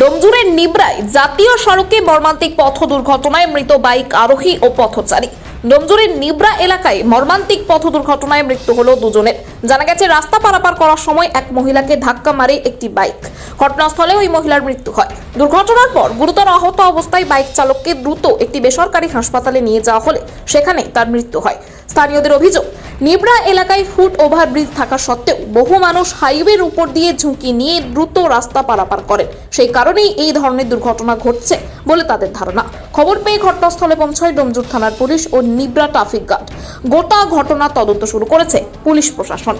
ডোমজুরের নিবরায় জাতীয় সড়কে মর্মান্তিক পথ দুর্ঘটনায় মৃত বাইক আরোহী ও পথচারী। ডোমজুরের নিবরা এলাকায় মর্মান্তিক পথ দুর্ঘটনায় মৃত্যু হলো দুজনের। জানা গেছে, রাস্তা পারাপার করার সময় এক মহিলাকে ধাক্কা মারে একটি বাইক। ঘটনাস্থলে ওই মহিলার মৃত্যু হয়। দুর্ঘটনার পর গুরুতর আহত অবস্থায় বাইক চালককে দ্রুত একটি বেসরকারি হাসপাতালে নিয়ে যাওয়া হলে সেখানে তার মৃত্যু হয়। স্থানীয়দের অভিযোগ নিবরা এলাকায় ফুট ওভারব্রিজ থাকা সত্ত্বেও বহু মানুষ হাইওয়ের উপর দিয়ে ঝুঁকি নিয়ে দ্রুত রাস্তা পারাপার করেন। সেই কারণেই এই ধরনের দুর্ঘটনা ঘটছে বলে তাদের ধারণা। খবর পেয়ে ঘটনাস্থলে পৌঁছায় ডোমজুর থানার পুলিশ ও নিবরা ট্রাফিক গার্ড। গোটা ঘটনা তদন্ত শুরু করেছে পুলিশ প্রশাসন।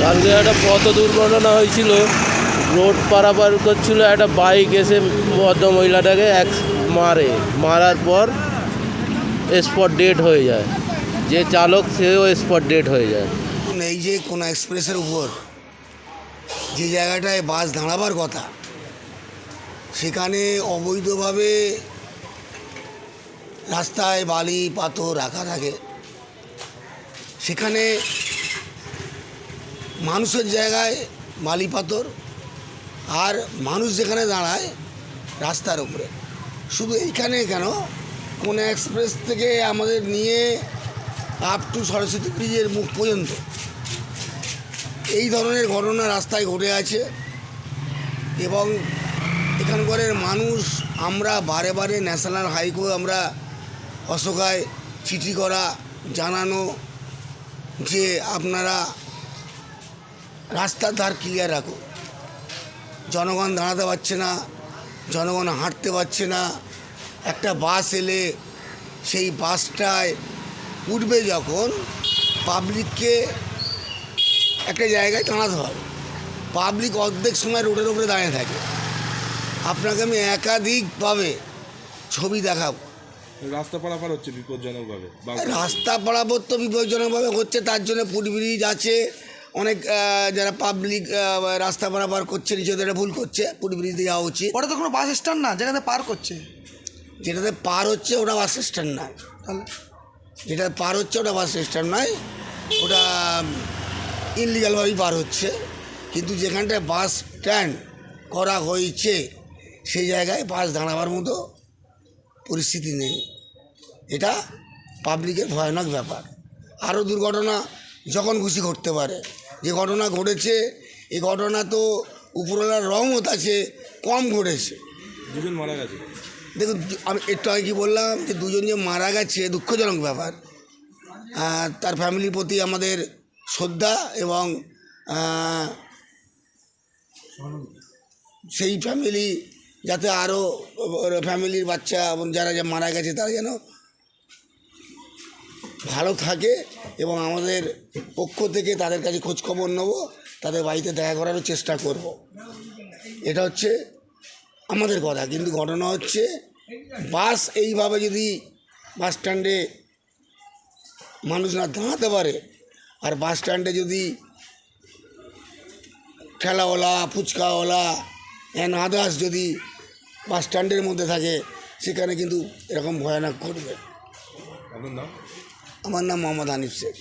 কালকে একটা পথ দুর্ঘটনা হয়েছিল। রোড পারাপার করছিল। একটা বাইক এসে ভদ্র মহিলাটাকে এক মারে। মারার পর স্পট ডেড হয়ে যায়। যে চালক, সেও স্পট ডেড হয়ে যায়। এই যে কোনো এক্সপ্রেসের উপর যে জায়গাটায় বাস দাঁড়াবার কথা, সেখানে অবৈধভাবে রাস্তায় বালি, পাথর রাখা থাকে। সেখানে মানুষের জায়গায় বালি, পাথর, আর মানুষ যেখানে দাঁড়ায় রাস্তার উপরে। শুধু এইখানে কেন কোন এক্সপ্রেস থেকে আমাদের নিয়ে আপ টু সরস্বতী ব্রিজের মুখ পর্যন্ত। এই ধরনের ঘটনা রাস্তায় ঘটে আছে এবং এখানকারের মানুষ আমরা বারে বারে ন্যাশনাল হাইকোর্ট আমরা অশোকায় চিঠি করা, জানানো যে আপনারা রাস্তার ধার ক্লিয়ার রাখো জনগণ দাঁড়াতে পারছে না, জনগণ হাঁটতে পারছে না একটা বাস এলে সেই বাসটায় উঠবে যখন পাবলিককে একটা জায়গায় দাঁড়াতে হবে। পাবলিক অর্ধেক সময় রোডের উপরে দাঁড়িয়ে থাকে। আপনাকে আমি একাধিকভাবে ছবি দেখাবো। রাস্তা পারাপার হচ্ছে বিপজ্জনকভাবে। রাস্তা বরাবর তো বিপজ্জনকভাবে হচ্ছে তার জন্য ফুট ব্রিজ আছে। অনেক যারা পাবলিক রাস্তা পারাপার করছে নিজেদের ভুল করছে ফুট ব্রিজ দিয়ে যাওয়া উচিত। ওটা তো কোনো বাস স্ট্যান্ড না যেখানে পার করছে। যেটাতে পার হচ্ছে ওটা বাস স্ট্যান্ড নয়। তাহলে যেটা পার হচ্ছে ওটা বাস স্ট্যান্ড নয়, ওটা ইনলিগালভাবেই পার হচ্ছে। কিন্তু যেখানটায় বাস স্ট্যান্ড করা হয়েছে, সেই জায়গায় বাস দাঁড়াবার মতো পরিস্থিতি নেই। এটা পাবলিকের ভয়ানক ব্যাপার। আরও দুর্ঘটনা যখন খুশি ঘটতে পারে। যে ঘটনা ঘটেছে এই ঘটনা তো উপরওয়ালার রহমত আছে, কম ঘটেছে। দুজন মারা গেছে। দেখুন আমি একটু আগে কি বললাম যে দুজন যে মারা গেছে, দুঃখজনক ব্যাপার তার ফ্যামিলির প্রতি আমাদের শ্রদ্ধা এবং সেই ফ্যামিলি যাতে আরও ফ্যামিলির বাচ্চা এবং যারা যা মারা গেছে, তারা যেন ভালো থাকে এবং আমাদের পক্ষ থেকে তাদের কাছে খোঁজখবর নেব, তাদের বাড়িতে দেখা করারও চেষ্টা করব। এটা হচ্ছে আমাদের কথা কিন্তু ঘটনা হচ্ছে বাস এইভাবে যদি বাস স্ট্যান্ডে মানুষ না দাঁড়াতে পারে আর বাস স্ট্যান্ডে যদি ঠেলাওয়ালা ফুচকাওয়ালা অ্যান্ড আদার্স যদি বাস স্ট্যান্ডের মধ্যে থাকে সেখানে কিন্তু এরকম ভয়ানক ঘটবে। আপনার আমার নাম মোহাম্মদ হানিফ শেখ।